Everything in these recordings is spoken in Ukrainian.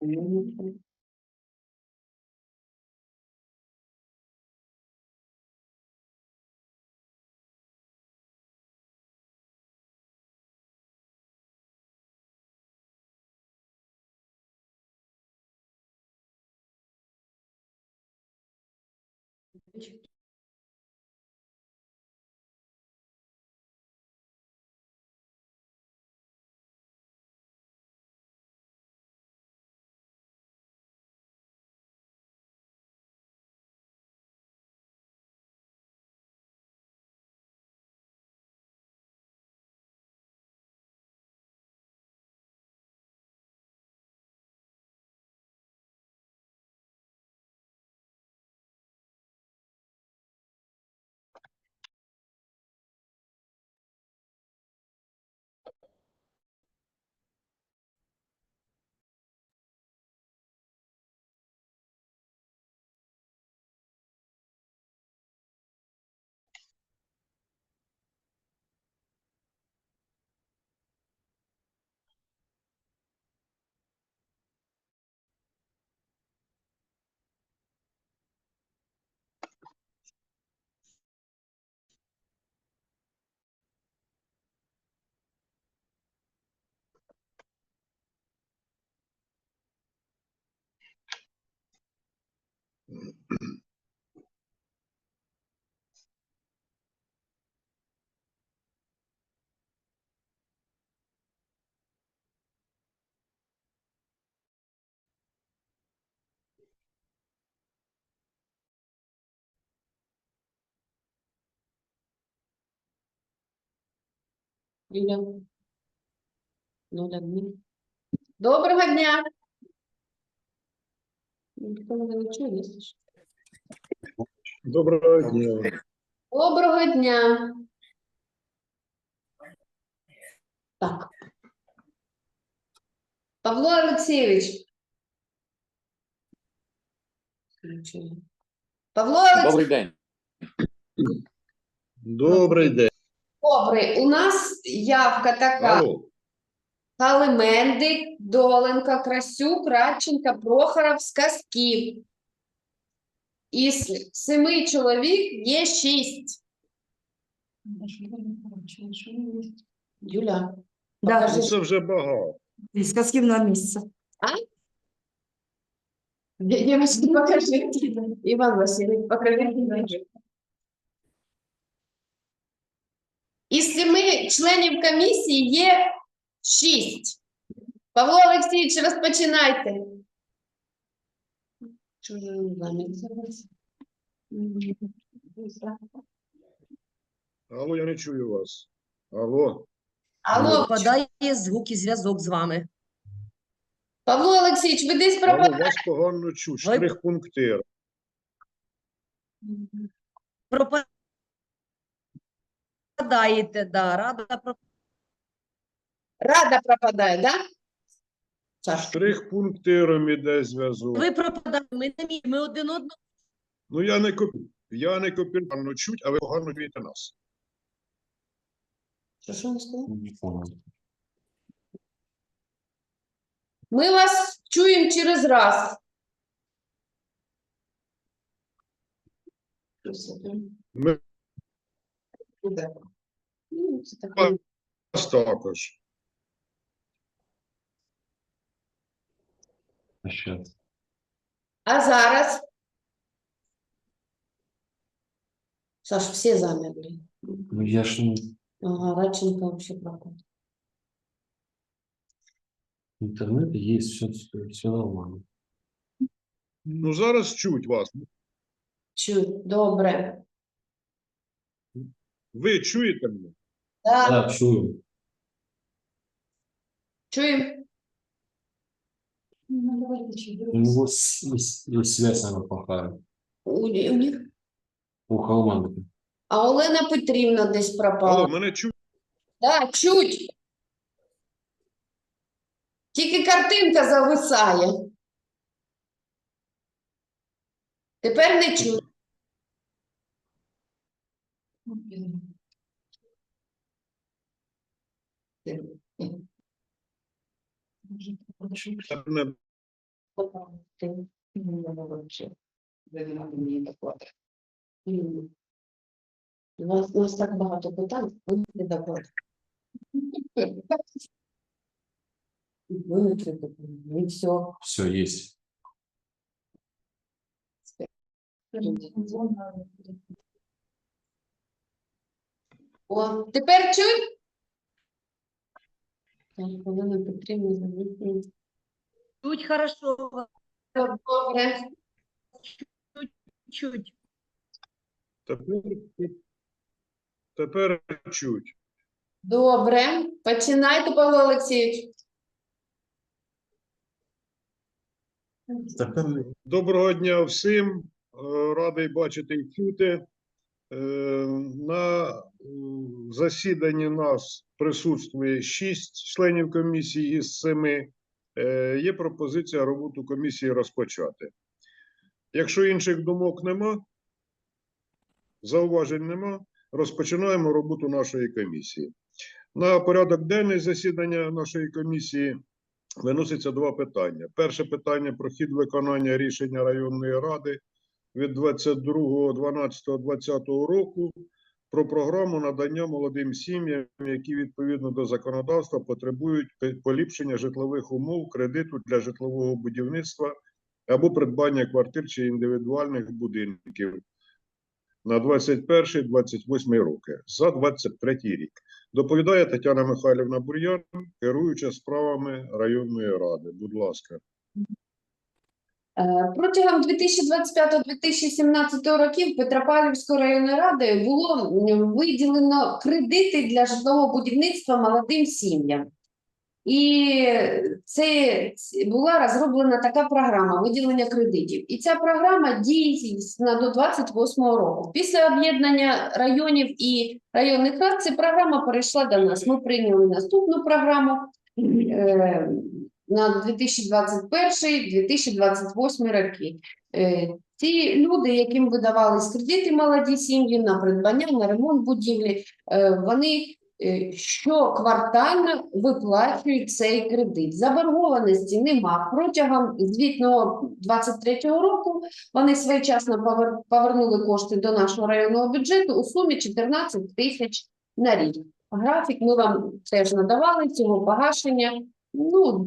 Мгм. Юля. Нуль адмін. Доброго дня. Ніхто мене не чує. Доброго дня. Доброго дня. Так. Павло Олексійович. Павло Олексійович, Добрий день. Добрий день. добрий. У нас явка така. Алло. Калимендик, Доленко, Красюк, Радченко, Прохоров, Сказків. Із семи чоловік є шість. Юля, Да. Ну, Це вже багато. сказків на місце. Девочки, покажи. Іван Васильович, покажи. Із семи членів комісії є шість. Павло Олексійович, розпочинайте. Алло, я не чую вас. Алло. Алло, Впадає звук і зв'язок з вами. Павло Олексійович, ви десь Алло, пропадаєте? вас погано. Ви- Штрих-пунктир. Пропадаєте, да, рада про Рада пропадає, да? Саш, Штрих-пунктиром іде зв'язок. ви пропадаєте, ми не мі- ми один одного. Ну я не коп... я не копірно чуть, а ви погано чуєте нас. що, що він сказав? Ми вас чуємо через раз. Що це там? Ми Ну, це таке. вас також. А зараз? Саш, всі замерли. Ну я ж ну, Ага, Радченко вообще пропав. интернет есть, все, все нормально. Ну зараз чуть вас. Чую, добре. Ви чуєте мене? Так, Да, чую. чуємо. У него с- с- с- связь, наверное, плохая. У, у них. У Холманки. А Олена Петрівна десь Алло, пропала. мене чуть. Так, чуть. Тільки картинка зависає. Тепер не чую. У нас, у нас так багато питань, ви не доклад. Вивчити, і все. Все есть. О, Тепер чуть? Так, Олена Петрівна, замітила. Чуть хорошо, Добре. чуть. Тепер, тепер чуть. Добре. Починайте, Павло Олексійович. Доброго дня всім. Е, Радий бачити і чути. Е, На засіданні нас присутствує шість членів комісії із семи. Е, Є пропозиція роботу комісії розпочати. Якщо інших думок нема, зауважень нема, розпочинаємо роботу нашої комісії. На порядок денний засідання нашої комісії виноситься два питання. Перше питання про хід виконання рішення районної ради від 22.12.2020 року про програму надання молодим сім'ям, які відповідно до законодавства потребують поліпшення житлових умов, кредиту для житлового будівництва або придбання квартир чи індивідуальних будинків на 21-28 роки за 23 рік. Доповідає Тетяна Михайлівна Бур'ян, керуюча справами районної ради. Будь ласка. Е, Протягом 2025-2017 років Петропавлівської районної ради було виділено кредити для житлового будівництва молодим сім'ям. І це була розроблена така програма виділення кредитів. І ця програма дійсна до 28 року. Після об'єднання районів і районних рад ця програма перейшла до нас. Ми прийняли наступну програму е, на 2021-2028 роки. Е, Ті люди, яким видавались кредити молоді сім'ї на придбання, на ремонт будівлі, е, вони е, щоквартально виплачують цей кредит. Заборгованості нема. Протягом звітного 23-го року вони своєчасно повернули кошти до нашого районного бюджету у сумі 14 тисяч на рік. Графік ми вам теж надавали цього погашення. Ну,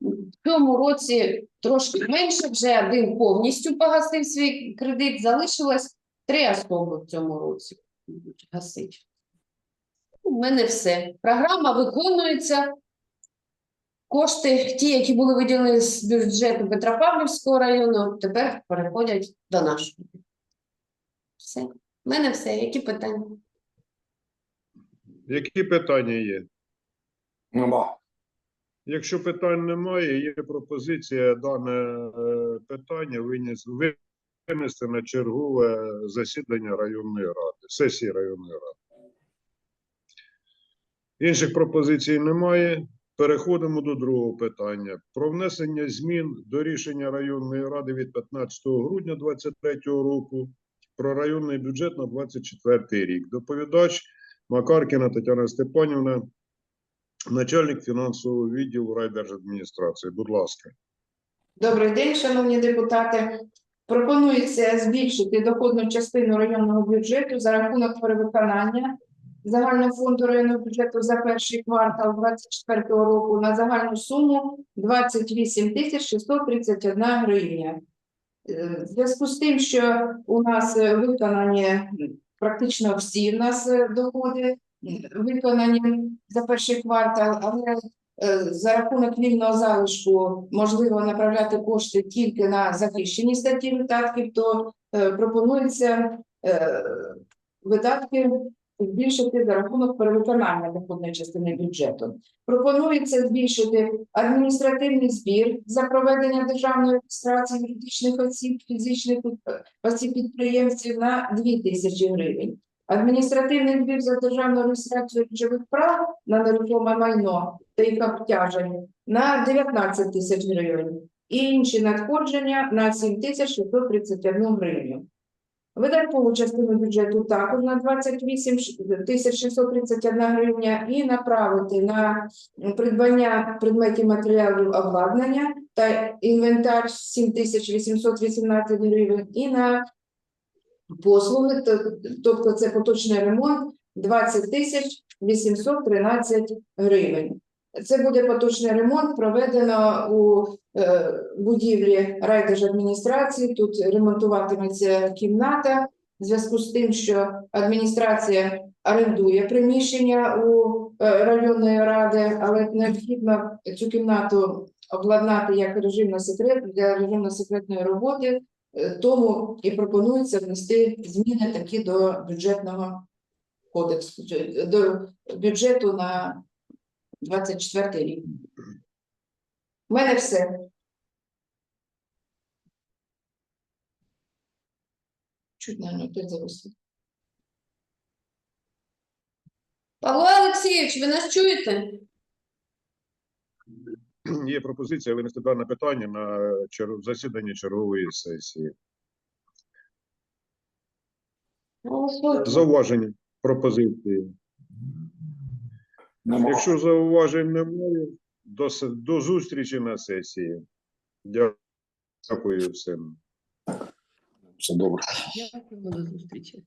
в цьому році трошки менше, вже один повністю погасив свій кредит, залишилось три особи в цьому році будуть гасити. У мене все. Програма виконується. Кошти, ті, які були виділені з бюджету Петропавлівського району, тепер переходять до нашого. Все. У мене все. Які питання? Які питання є? Нема. Якщо питань немає, є пропозиція дане е, питання винести на чергове засідання районної ради, сесії районної ради. Інших пропозицій немає. Переходимо до другого питання. Про внесення змін до рішення районної ради від 15 грудня 2023 року про районний бюджет на 2024 рік. Доповідач Макаркіна Тетяна Степанівна, начальник фінансового відділу райдержадміністрації. Будь ласка. Добрий день, шановні депутати. Пропонується збільшити доходну частину районного бюджету за рахунок перевиконання загального фонду районного бюджету за перший квартал 2024 року на загальну суму 28 тисяч 631 гривня. Е, В зв'язку з тим, що у нас е, виконані практично всі в нас е, доходи виконані за перший квартал, але е, за рахунок вільного залишку можливо направляти кошти тільки на захищені статті видатків, то е, пропонується е, видатки збільшити за рахунок перевиконання доходної частини бюджету. Пропонується збільшити адміністративний збір за проведення державної реєстрації юридичних осіб, фізичних е, осіб підприємців на 2 тисячі гривень. Адміністративний збір за державну реєстрацію речових прав на нерухоме майно та їх обтяження на 19 тисяч гривень і інші надходження на 7 тисяч 631 гривню. Видаткову частину бюджету також на 28 тисяч 631 гривня і направити на придбання предметів матеріалів обладнання та інвентар 7 тисяч 818 гривень і на послуги, то- тобто це поточний ремонт 20 тисяч 813 гривень. Це буде поточний ремонт, проведено у е, будівлі райдержадміністрації. Тут ремонтуватиметься кімната в зв'язку з тим, що адміністрація орендує приміщення у е, районної ради, але необхідно цю кімнату обладнати як режимно секрет для режимно-секретної роботи. Е, Тому і пропонується внести зміни такі до бюджетного кодексу, до бюджету на 24 рік. У мене все. Чуть, наверное, опять зависло. Павло Олексійович, ви нас чуєте? Є пропозиція винести дане питання на чер- засідання чергової сесії. Зауваження, пропозиції. Нема. Якщо зауважень немає, до, до зустрічі на сесії. Дякую всім. Все добре. Дякую, до зустрічі.